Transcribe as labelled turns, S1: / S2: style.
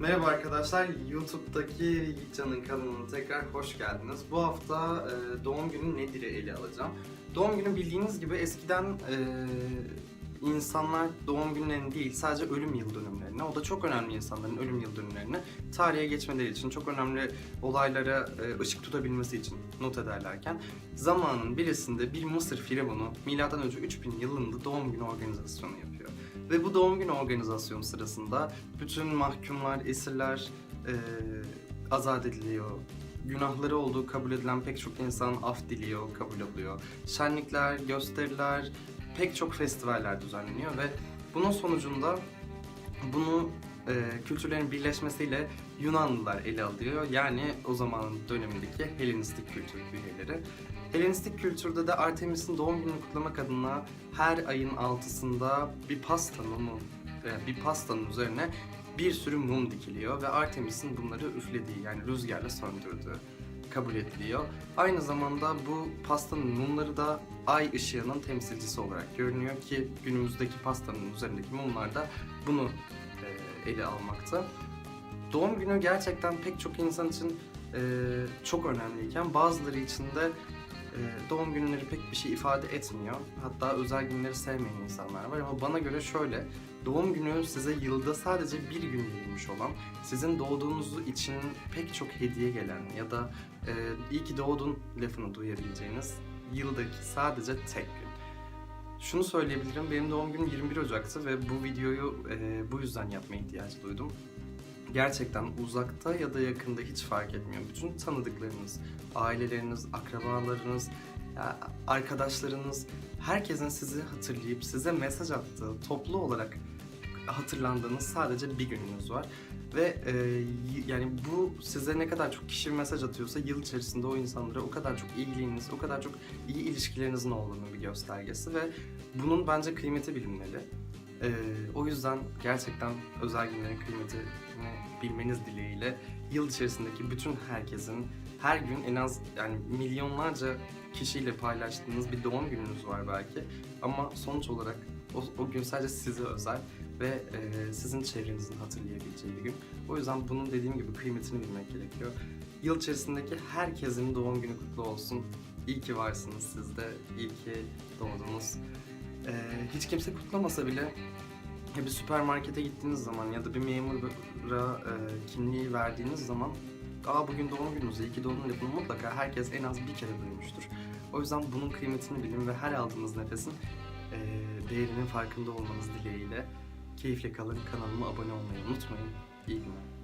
S1: Merhaba arkadaşlar, YouTube'daki Yiğitcan'ın kanalına tekrar hoş geldiniz. Bu hafta e, doğum günü nedir'i ele alacağım. Doğum günü bildiğiniz gibi eskiden e, insanlar doğum günlerini değil sadece ölüm yıl dönümlerini, o da çok önemli insanların ölüm yıl dönümlerini tarihe geçmeleri için, çok önemli olaylara e, ışık tutabilmesi için not ederlerken zamanın birisinde bir Mısır firavunu M.Ö. 3000 yılında doğum günü organizasyonu yapıyor. Ve bu doğum günü organizasyonu sırasında bütün mahkumlar, esirler e, azat ediliyor. Günahları olduğu kabul edilen pek çok insan af diliyor, kabul oluyor. Şenlikler, gösteriler, pek çok festivaller düzenleniyor ve bunun sonucunda bunu e, kültürlerin birleşmesiyle Yunanlılar ele alıyor. Yani o zamanın dönemindeki Helenistik kültür üyeleri. Helenistik kültürde de Artemis'in doğum gününü kutlamak adına her ayın altısında bir pasta mumu, e, bir pastanın üzerine bir sürü mum dikiliyor ve Artemis'in bunları üflediği yani rüzgarla söndürdüğü kabul ediliyor. Aynı zamanda bu pastanın mumları da ay ışığının temsilcisi olarak görünüyor ki günümüzdeki pastanın üzerindeki mumlar da bunu ele almakta. Doğum günü gerçekten pek çok insan için e, çok önemliyken bazıları için de e, doğum günleri pek bir şey ifade etmiyor. Hatta özel günleri sevmeyen insanlar var ama bana göre şöyle, doğum günü size yılda sadece bir gün verilmiş olan, sizin doğduğunuz için pek çok hediye gelen ya da e, iyi ki doğdun lafını duyabileceğiniz yıldaki sadece tek gün. Şunu söyleyebilirim, benim doğum günüm 21 Ocak'tı ve bu videoyu e, bu yüzden yapmaya ihtiyacı duydum gerçekten uzakta ya da yakında hiç fark etmiyor. Bütün tanıdıklarınız, aileleriniz, akrabalarınız, arkadaşlarınız, herkesin sizi hatırlayıp size mesaj attığı, toplu olarak hatırlandığınız sadece bir gününüz var. Ve e, yani bu size ne kadar çok kişi mesaj atıyorsa yıl içerisinde o insanlara o kadar çok ilginiz, o kadar çok iyi ilişkilerinizin olduğunu bir göstergesi ve bunun bence kıymeti bilinmeli. Ee, o yüzden gerçekten özel günlerin kıymetini bilmeniz dileğiyle yıl içerisindeki bütün herkesin her gün en az yani milyonlarca kişiyle paylaştığınız bir doğum gününüz var belki ama sonuç olarak o, o gün sadece size özel ve e, sizin çevrenizin hatırlayabileceği bir gün. O yüzden bunun dediğim gibi kıymetini bilmek gerekiyor. Yıl içerisindeki herkesin doğum günü kutlu olsun. İyi ki varsınız siz de. İyi ki doğdunuz. Ee, hiç kimse kutlamasa bile ya bir süpermarkete gittiğiniz zaman ya da bir memura e, kimliği verdiğiniz zaman Aa bugün doğum gününüz, iyi ki doğdun lafını mutlaka herkes en az bir kere duymuştur. O yüzden bunun kıymetini bilin ve her aldığınız nefesin e, değerinin farkında olmanız dileğiyle keyifle kalın. Kanalıma abone olmayı unutmayın. İyi günler.